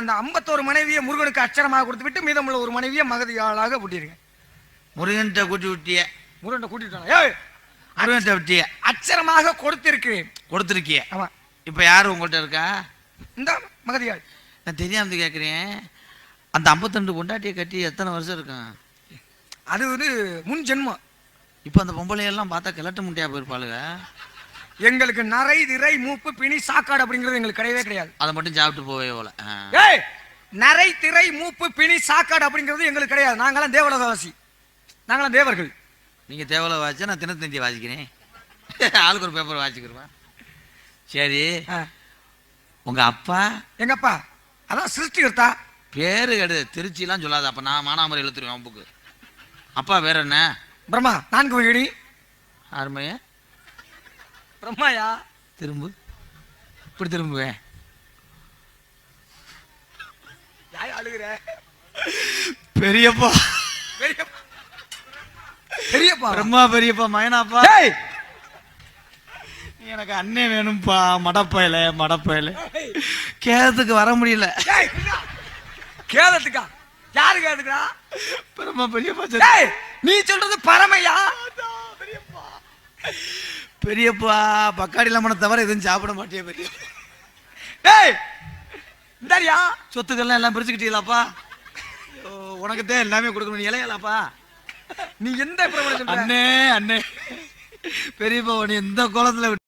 அந்த ஐம்பத்தோரு மனைவியை முருகனுக்கு அச்சரமாக கொடுத்து விட்டு மீதமுள்ள ஒரு மனைவியை மகதியாளாக கூட்டிருங்க முருகன்கிட்ட கூட்டி விட்டிய. முருகனை கூட்டிட்டு ஏய் முருகன்கிட்ட விட்டிய. அச்சரமாக கொடுத்திருக்கிறேன். கொடுத்துருக்கிய. ஆமா. இப்போ யார் உங்கள்கிட்ட இருக்கா? இந்த மகதியாள். நான் தெரியாம கேட்குறேன் அந்த ஐம்பத்தெண்டு பொண்டாட்டியை கட்டி எத்தனை வருஷம் இருக்கும் அது வந்து முன் ஜென்மம். இப்போ அந்த பொம்பளையெல்லாம் பார்த்தா கிழட்டு முட்டையா போயிருப்பாளுங்க. எங்களுக்கு நரை திரை மூப்பு பிணி சாக்காடு அப்படிங்கிறது எங்களுக்கு கிடையவே கிடையாது. அதை மட்டும் சாப்பிட்டு போவே போல. ஏய் நரை திரை மூப்பு பிணி சாக்காடு அப்படிங்கிறது எங்களுக்கு கிடையாது. நாங்களாம் தேவலோகவாசி. நாங்களாம் தேவர்கள். நீங்க தேவலை நான் தினத்தந்தி வாசிக்கிறேன். ஆளுக்கு ஒரு பேப்பர் வாசிக்கிறேன் சரி. உங்க அப்பா? எங்கப்பா? அதான் சிருஷ்டிகர்த்தா. பேரு கெடு. திருச்சிலாம் சொல்லாத. அப்ப நான் மானாமரை எழுத்துருவேன் அம்புக்கு அப்பா பேர் என்ன? பிரம்மா நான்கு வழி அருமைய. பிரம்மாயா? திரும்பு. இப்படி திரும்புவேன் யாய் அழுகுற? பெரியப்பா. பெரியப்பா. பெரியப்பா? பிரம்மா பெரியப்பா மயனாப்பா எனக்கு அண்ணே வேணும்ப்பா மடப்பயல மடப்பயல. கேதத்துக்கு வர முடியல. கேதத்துக்கா யாரு கேதுக்கா பிரம்மா பெரியப்பா நீ சொல்றது பரமையா பெரியப்பா. பக்காடி லெமனை தவிர எதுவும் சாப்பிட மாட்டே பெரிய ஏய் இந்தாரியா சொத்துக்கள்லாம் எல்லாம் பிரிச்சுக்கிட்டீங்களாப்பா? உனக்கு தான் எல்லாமே கொடுக்கணும் நீ இலையலாப்பா நீ எந்த அண்ணே அண்ணே. பெரியப்பா உன்னை எந்த கோலத்துல விட்டு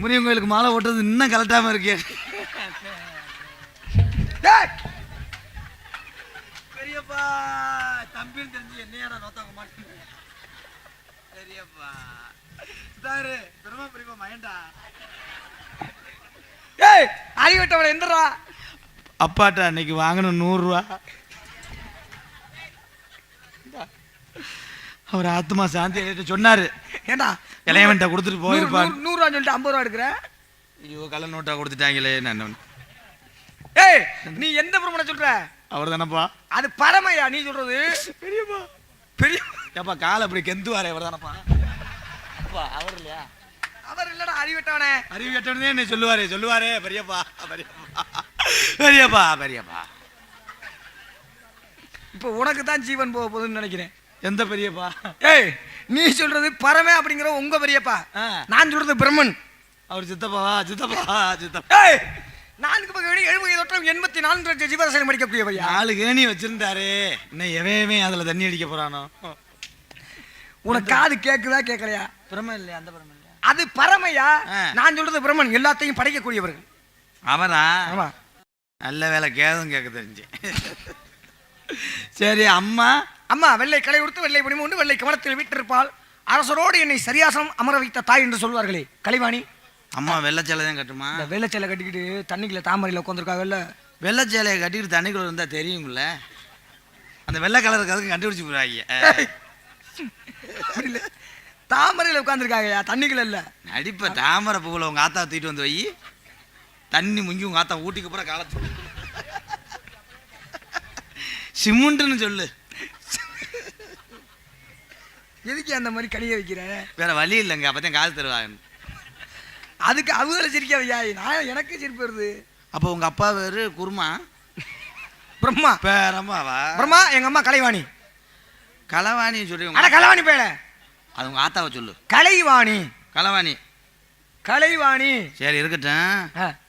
முருகன் கோயிலுக்கு மாலை ஓட்டுறது இன்னும் கலட்டாம இருக்கே பெரியப்பா தம்பின்னு தெரிஞ்சு என்னையா நான் நோத்தாங்க மாட்டேன் பெரியப்பா. தாரு பெருமா பெரியப்பா மயண்டா. ஏய் அறிவட்டவளை எந்தரா. அப்பாட்ட அன்னைக்கு வாங்கணும் நூறுரூவா. அவர் ஆத்மா சாந்தி அடையட்ட சொன்னாரு. ஏண்டா? இளையவன்ட்ட கொடுத்துட்டு போயிருப்பான் நூறு- நூறுரூவா சொல்லிட்டு ஐம்பது ரூபா எடுக்கிற? ஐயோ கள்ள நோட்டா கொடுத்துட்டாங்களே நான் ஏய் நீ எந்த பிரபலம் சொல்ற? அவர் தானப்பா அது பரமையா நீ சொல்றது. பெரியப்பா. பெரிய ஏப்பா காலை அப்படி கெந்துவாரே அவர் தானப்பா அப்பா அவர் இல்லையா? அவர் இல்லடா அறிவட்டவனே. அறிவு கட்டணே என்ன சொல்லுவாரே சொல்லுவாரே பெரியப்பா பெரியப்பா. பெரியப்பா பெரியப்பா. இப்போ உனக்கு தான் ஜீவன் போக போகுதுன்னு நினைக்கிறேன். எந்த பெரியப்பா? ஏய் நீ சொல்றது பரமே அப்படிங்கிற உங்க பெரியப்பா. ஆ, நான் சொல்றது பிரம்மன். அவர் சித்தப்பாவா சித்தப்பா சித்தப்பா. ஏய் நான்கு பக்கம் வெளி எழுபது தொற்றம் எண்பத்தி நான்கு லட்சம் ஜீவரசனம் படிக்கக்கூடியவையா நாலு கேணி வச்சிருந்தாரு. இன்னும் எவையுமே அதுல தண்ணி அடிக்க போறானோ? உனக்கு காது கேக்குதா கேட்கலையா பிரம இல்லையா? அந்த பிரம இல்லையா? அது பரமையா. நான் சொல்றது பிரம்மன் எல்லாத்தையும் படைக்கக்கூடியவர்கள். அவரா? நல்ல வேலை கேதும் கேட்க தெரிஞ்சு சரி அம்மா. அம்மா வெள்ளை களை உடுத்து வெள்ளை பணிமு உண்டு வெள்ளை கமலத்தில் வீட்டிருப்பாள் அரசரோடு என்னை சரியாசம் அமர வைத்த தாய் என்று சொல்வார்களே. கலைவாணி அம்மா வெள்ளச்சேலை தான் கட்டுமா? இந்த வெள்ளச்சேலை கட்டிக்கிட்டு தண்ணிக்குள்ள தாமரையில் உட்காந்துருக்கா வெள்ள வெள்ளச்சேலையை கட்டிட்டு தண்ணிக்குள்ள இருந்தா தெரியும்ல. அந்த வெள்ளை கலருக்கு அதுக்கு கண்டுபிடிச்சு போடுவாங்க இல்லை தாமரையில் உட்காந்துருக்காங்கயா தண்ணிக்குள்ள இல்ல. நடிப்ப தாமரை பூவில் உங்க ஆத்தா தூக்கிட்டு வந்து வை. தண்ணி முங்கி உங்க ஆத்தா ஊட்டிக்கு அப்புறம் காலத்து. சிமெண்ட்னு சொல்லு. எதுக்கு அந்த மாதிரி கனிய வைக்கிற? வேற வழி இல்லைங்க. அப்பதான் காசு தருவாங்க. அதுக்கு அவங்கள சிரிக்க வையா நான் எனக்கு சிரிப்பு வருது. அப்போ உங்க அப்பா பேரு குருமா? பிரம்மா. பேரம்மாவா? பிரம்மா எங்க அம்மா கலைவாணி. களவாணி சொல்லி அட கலைவாணி பேல. அது உங்க ஆத்தாவை சொல்லு. கலைவாணி. களவாணி. கலைவாணி. சரி இருக்கட்டும்.